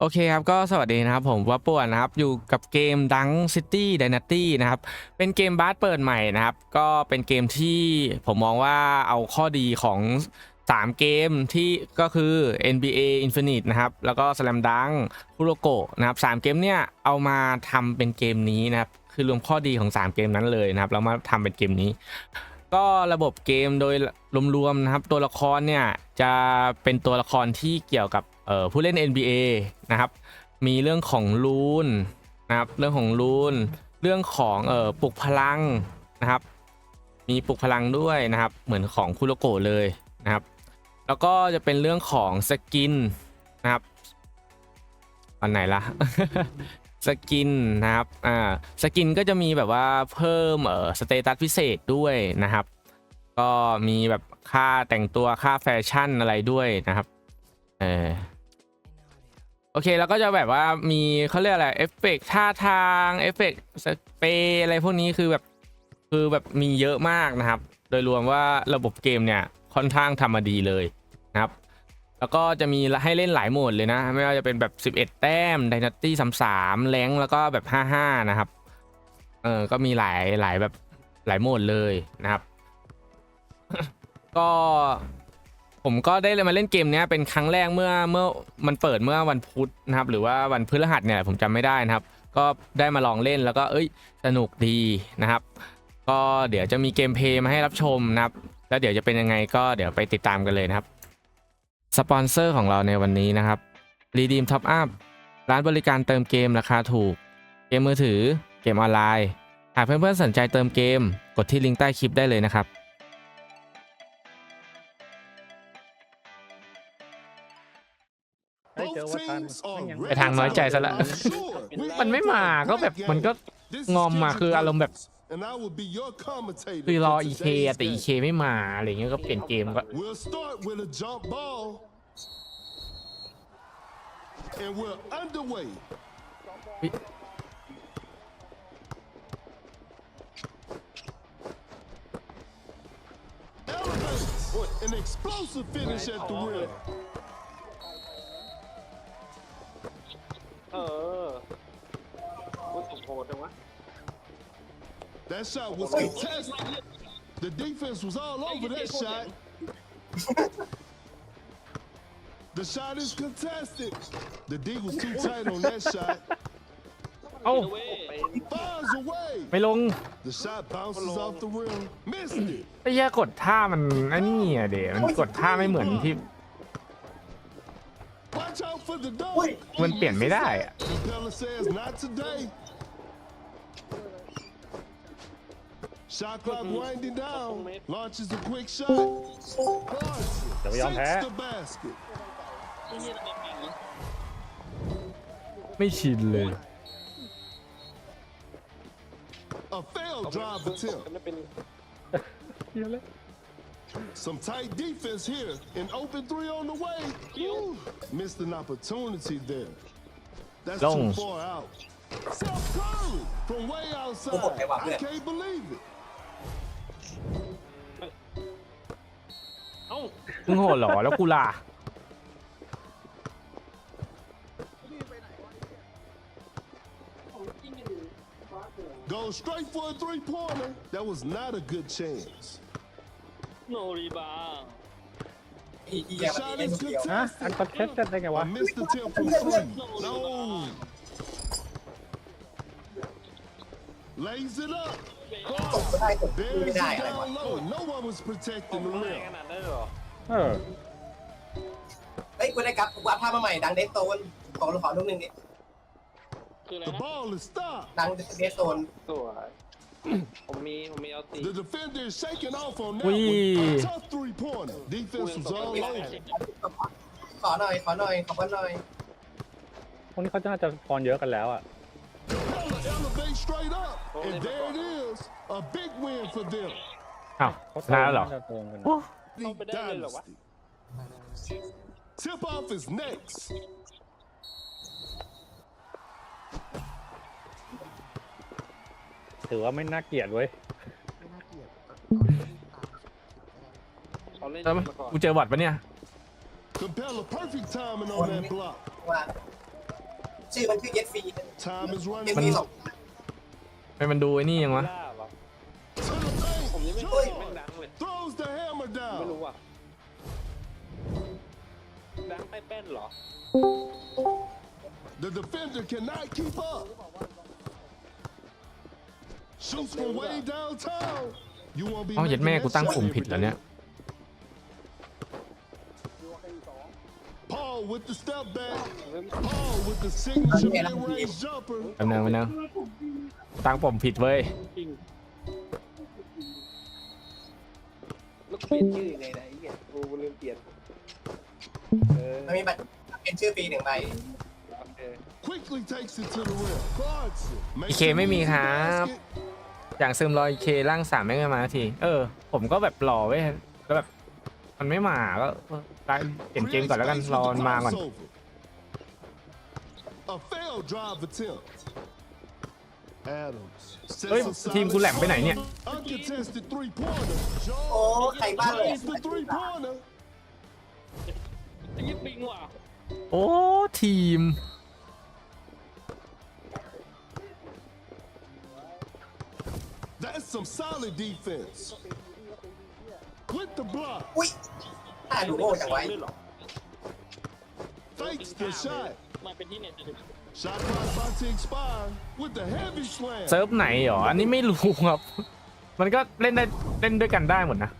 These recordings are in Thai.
โอเคครับก็สวัสดีนะครับผมว่าป่วนนะครับอยู่กับเกมดังซิตี้ด y น a ตี้นะครับเป็นเกมบาสเปิดใหม่นะครับก็เป็นเกมที่ผมมองว่าเอาข้อดีของ 3 เกมที่ก็คือ NBA Infinite นะครับแล้วก็ Slam Dunk คุโรโกนะครับ3เกมเนี่ยเอามาทำเป็นเกมนี้นะครับคือรวมข้อดีของ 3 เกมนั้นเลยนะครับแล้วมาทำเป็นเกมนี้ก็ระบบเกมโดยรวมๆนะครับตัวละครเนี่ยจะเป็นตัวละครที่เกี่ยวกับ ผู้เล่น NBA นะครับ มีเรื่องของลูนนะครับ เรื่องของลูน เรื่องของเอ่อปลุกพลังนะครับ มีปลุกพลังด้วยนะครับ เหมือนของคุโรโกะเลยนะครับ แล้วก็จะเป็นเรื่องของสกินนะครับอันไหนล่ะสกินนะครับ อ่า สกินก็จะมีแบบว่าเพิ่ม เอ่อ สเตตัสพิเศษด้วยนะครับ ก็มีแบบค่าแต่งตัวค่าแฟชั่นอะไรด้วยนะครับ เออ โอเคแล้วก็จะแบบว่ามีเขาเรียกอะไรเอฟเฟกท่าทางเอฟเฟกสเปรย์อะไรพวกนี้คือแบบคือแบบมีเยอะมากนะครับ โดยรวมว่าระบบเกมเนี่ยค่อนข้างทำมาดีเลยนะครับ แล้วก็จะมีให้เล่นหลายโหมดเลยนะ ไม่ว่าจะเป็นแบบ 11 แต้ม d y n a s t y 33แรงแล้วก็แบบ 55 นะครับเออก็มีหลายหลายแบบหลายโหมดเลยนะครับ ก็ ผมก็ได้เลยมาเล่นเกมนี้เป็นครั้งแรกเมื่อเมื่อมันเปิดเมื่อวันพุธนะครับ หรือว่าวันพฤหัสเนี่ยผมจำไม่ได้นะครับ ก็ได้มาลองเล่นแล้วก็เอ้ยสนุกดีนะครับ ก็เดี๋ยวจะมีเกมเพย์มาให้รับชมนะครับ แล้วเดี๋ยวจะเป็นยังไงก็เดี๋ยวไปติดตามกันเลยนะครับสปอนเซอร์ของเราในวันนี้นะครับ Redeem Top Up ร้านบริการเติมเกมราคาถูก เกมมือถือเกมออนไลน์ หากเพื่อนๆสนใจเติมเกม กดที่ลิงก์ใต้คลิปได้เลยนะครับ ไม่ยังไปทางน้อยใจซะละ มันไม่มาก็แบบมันก็งอมมาคืออารมณ์แบบคือรอ EK อะแต่ EK ไม่มาอะไรเงี้ยก็เปลี่ยนเกมก็ We'll start with a jump ball. And we're underway. เฮ้ย Elevates. An explosive finish at the rim. เออพูดโหดจังวะ That shot was contested. The defense was all over that shot. The shot is contested. The D was too tight on that shot. เอ้า Fires away. ไม่ลง The shot bounces off the rim. Missed it. ไอ้แย่กดท่ามันไอ้นี่อะเดี๋ยวมันกดท่าไม่เหมือนที่ มันเปลี่ยนไม่ได้อะ Capella says not today. Shot clock winding down. Launches a quick shot. Để Clarkson mà yom thế. sinks the basket. ไม่ชินเลย A failed drive attempt. ไม่เป็น Some tight defense here. An open three on the way. Ooh, missed an opportunity there. That's Long. too far out. Seth Curry from way outside. I can't believe it. เอ้า มึงโหดเหรอแล้วกูล่ะ Goes straight for a three pointer. That was not a good chance. โนรีบา The shot is ฮะอัน contested. คอนเทสต์ได้ไงวะ A missed attempt from three. No. Lays it up. Bears it down low. No one was protecting the แรงข rim. นาดนั้นเลยเหรอเออ เฮ้ยกูได้กลับกูวาดภาพมาใหม่ดังเดสโซนขอขอลูกหนึ่งดิคืออะไร The นะ ball is stopped. ดังเดสโซนสวย ผมมีผมมีเอาตี The defender is shaking off on that Ui. one. A tough three pointer. Defense was all over. ขอหน่อยขอหน่อยขอกันหน่อย พวกนี้เขาจะน่าจะพรเยอะกันแล้วอ่ะ Capella elevate straight up. And there it is. A big win for them. อ้าว เขา ชนะแล้วเหรอ จะโกงกัน โอ้ เข้าไปได้เลยเหรอวะ Dynasty. Tip off is next. ถือว่าไม่น่าเกลียดเว้ยเขาเล่นเออมาก่อนกูเจอวัดปะเนี่ย Capella perfect timing on that block. ว่าชื่อมันชื่อเย็ดฟรี Time is เย็ด running ฟรี out. สองไปมันดูไอ้นี่ยังวะ ล่าเหรอ To the paint. ผมยังไม่ Jordan เห็นแม่งดังเลย throws the hammer ไม่รู้ down. อะ ดังไปเป็นเหรอ The defender cannot keep up. เอ้าเย็ด making แม่ that กูตั้ง shot ปุ่ม every ผิดแล้ว day. เนี่ย Paul with the step back. Paul with the signature Okay, mid-range jumper. แป๊บนึงแป๊บนึงตั้งปุ่มผิดเว้ยจริงแล้วเปลี่ยนชื่อยังไงนะไอ้เหี้ยกูลืมเปลี่ยนเออมันมีบัตรเป็นชื่อฟรีหนึ่งใบโอเค Quickly takes it to the rim. Clarkson. makes อีเค it ไม่มี easy ครับ basket. อย่างซึมรอยเคร่างสามไม่มาสักที เออ ผมก็แบบรอไว้ยแล้วแบบ มันไม่มาก็เออได้เปลี่ยนเกมก่อนแล้วกันรอมันมาก่อน A failed drive attempt. Adams. เฮ้ย ทีมกูแหลมไปไหนเนี่ย Uncontested three pointer. โอ้ใครบ้านเลย Drains the three pointer. ไอ้ยี่ปิงว่ะโอ้ ทีม some solid defense. With the block. อุ้ยถ้าดูโง่จังไว้ Fakes the shot. มาเป็นที่เน็ตเลย Shot clock about to expire. With the heavy slam. เซิร์ฟไหนหรอ อันนี้ไม่รู้ครับ มันก็เล่นได้เล่นด้วยกันได้หมดนะ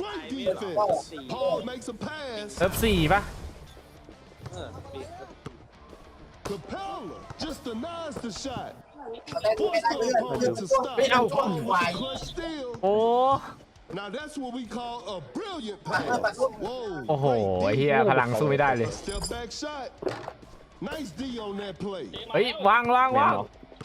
Great defense. Paul makes a pass. เซิร์ฟสี่ปะเออปิง Capella just denies the shot. เขาได้ดูไม่ Force ได้ the เพื่อน opponent to stop. ไม่เอาช่องไว Clutch steal. โอ้ Now that's what we call a brilliant Back up, back pass. up. Whoa. โอ้โห great ไอ้เฮีย defense. พลังสู้ไม่ได้เลย A step back shot. Nice D on that play. เฮ้ยวางวางวาง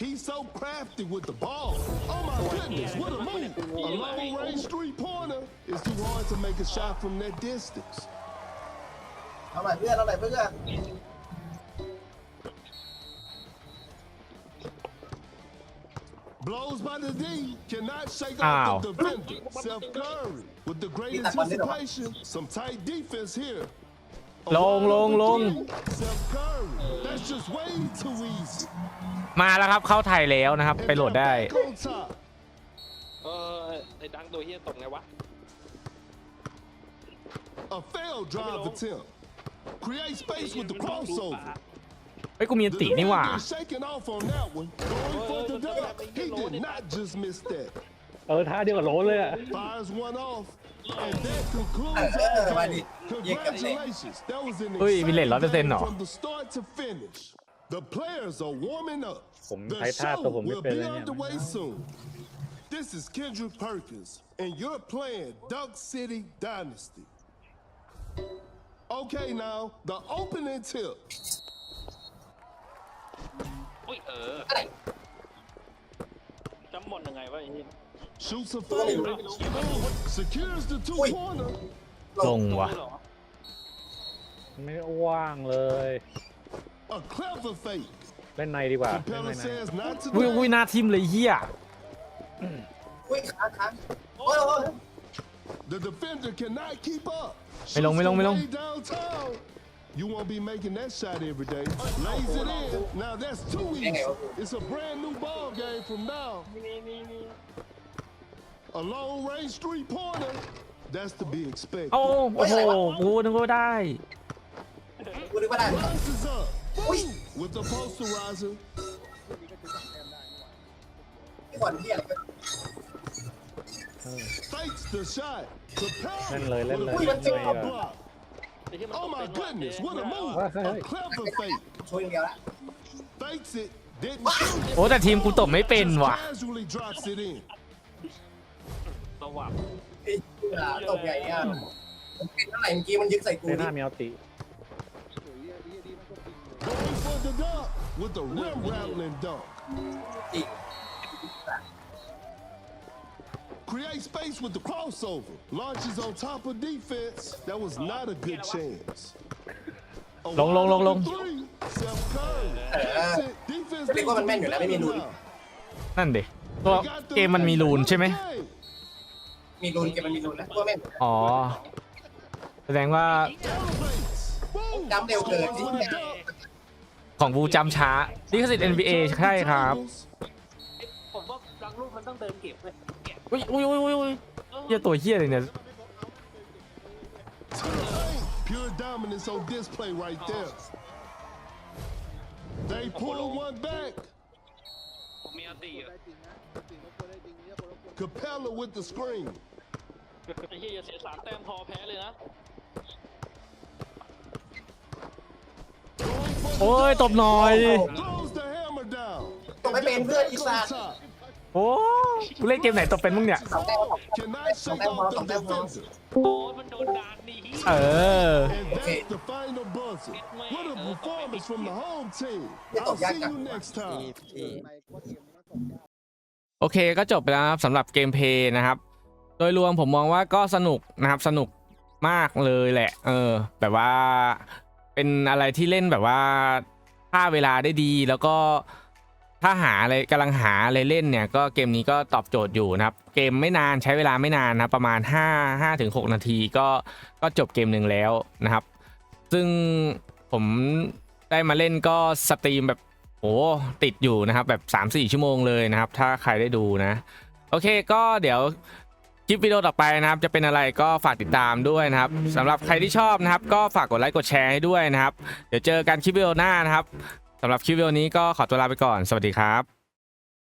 He's so crafty with the ball. Oh my goodness, what a move. A long range three pointer is too hard to make a shot from that distance. เอาหน่อยเพื่อนเอาหน่อยเพื่อน Blows by the D cannot shake Ow. off the defender. Seth Curry with the great Kita pandai dapat. anticipation. Some tight defense here. Long, long, long. Seth Curry. That's just way too easy. มาแล้วครับเข้าไทยแล้วนะครับ ไปโหลดได้ And now back on top. เออไอ้ดังตัวเฮียตกไงวะ A failed drive attempt. Create space with the crossover. เฮ้ยกูมีอัน The ตินี่หว่า defender shaking off on that one. Going for the dunk. He did not just miss that. เออท่าเดียวกับโรนเลยอะ Fires one off. And that concludes Uh, our uh, game. Wadi. Congratulations. That was an เฮ้ยมีเลท exciting 100% game เหรอ from the start to finish. The players are warming up. ผม The ใช้ท่า show ตัวผมไม่ will เป็น be เลยเนี่ย underway soon. This is Kendrick Perkins, and you're playing Duck City Dynasty. Okay, now the opening tip. อุ้ยเอออะไรจำบอลยังไงวะไอ้เหี้ย Shoots a favorite. Secures the two Ui. pointer. ลงว่ะเหรอไม่ว่างเลย A clever fake. เล่นในดีกว่า เล่น Capella ในใน says not อุ้ยอุ้ย today. หน้าทิมเลยเฮียอุ้ยค้างค้างโอ้ยโอ้ย The defender cannot keep up. Mấy lông, mấy lông, mấy lông. Shoots from way downtown. You won't be making that shot every day. Lays it in. Now that's too easy. It's a brand new ball game from now. A long range three pointer. That's to be expected. โอ้โอ้โหกูนึกว่าได้ กูนึกว่าได้ Rises up. Boom. With the posterizer. ที่บอลที่อะไรก็ Fakes the shot. Capella Lên lời, lên with a lời, quick lên top lời. block. ไอ้เหี้ยมัน Oh ตก my เป็นว่ะ goodness. What a เจ๊ move. Wow. A clever fake. ช่วยอย่างเดียวละ Fakes it. Didn't shoot. โอ้แต่ทีมกูตบไม่เป็น Just ว่ะ casually drops it in. สวับไอ้เหี้ยตบใหญ่เนี่ยมันเป็นเท่าไหร่เมื่อกี้มันยึดใส่กูในหดิน้ามีเอาติ Going for the dunk with the rim rattling dunk. จิ Create space with the crossover. Launches on top of defense. That was not a good chance. A Long, long, long, wide long. open three. Steph Curry. That's it. Defense เรียกว่ามันแม่นอยู่แล้วไม่มีรูนนั่นดิตัวเกมมันมีรูนใช่ไหม มีรูนเกมมันมีรูนนะตัวแม่งอ๋อ แสดงว่า Elevates. Boom. Đám đều So cười off tí with a nha. dunk. ของบูจำช้าลิขสิทธิ์ NBA ใช่ครับ ผมว่ารังลูกมันต้องเดินเก็บเลย อุ้ยอุ้ยอุ้ยอุ้ยอุ้ยเฮียตัวเฮียเลยเนี่ย Pure dominance on display right there. They pull one back. ผมมีอันตีอยู่ Capella with the screen. ไอ้เหี้ยอย่าเสียสามแต้มพอแพ้เลยนะ Going for the โอ้ย ตบหน่อย throws the hammer down. ตบไม่เป็นเพื่อนอีสาน Top. โอ้กูเล่นเกมไหนตบเป็นมึงเนี่ย สองแต้ม Cannot shake off the defender. โอ้ยมันโดนดานดีเออ And that's the final buzzer. What a performance from the home team. I'll see you next time. โอเคก็จบไปแล้วนะครับสำหรับเกมเพลย์นะครับ โดยรวมผมมองว่าก็สนุกนะครับสนุกมากเลยแหละ เออ แบบว่าเป็นอะไรที่เล่นแบบว่าฆ่าเวลาได้ดีแล้วก็ ถ้าหาอะไรกำลังหาอะไรเล่นเนี่ยก็เกมนี้ก็ตอบโจทย์อยู่นะครับ เกมไม่นานใช้เวลาไม่นานนะครับประมาณ 5 5ถึง6นาทีก็ก็จบเกมหนึ่งแล้วนะครับ ซึ่งผมได้มาเล่นก็สตรีมแบบโอ้ติดอยู่นะครับแบบ 3-4 ชั่วโมงเลยนะครับ ถ้าใครได้ดูนะ โอเคก็เดี๋ยวคลิปวิดีโอต่อไปนะครับจะเป็นอะไรก็ฝากติดตามด้วยนะครับสำหรับใครที่ชอบนะครับ ก็ฝากกดไลค์กดแชร์ให้ด้วยนะครับ เดี๋ยวเจอกันคลิปวิดีโอหน้านะครับ สำหรับคลิปวิดีโอนี้ก็ขอตัวลาไปก่อน สวัสดีครับ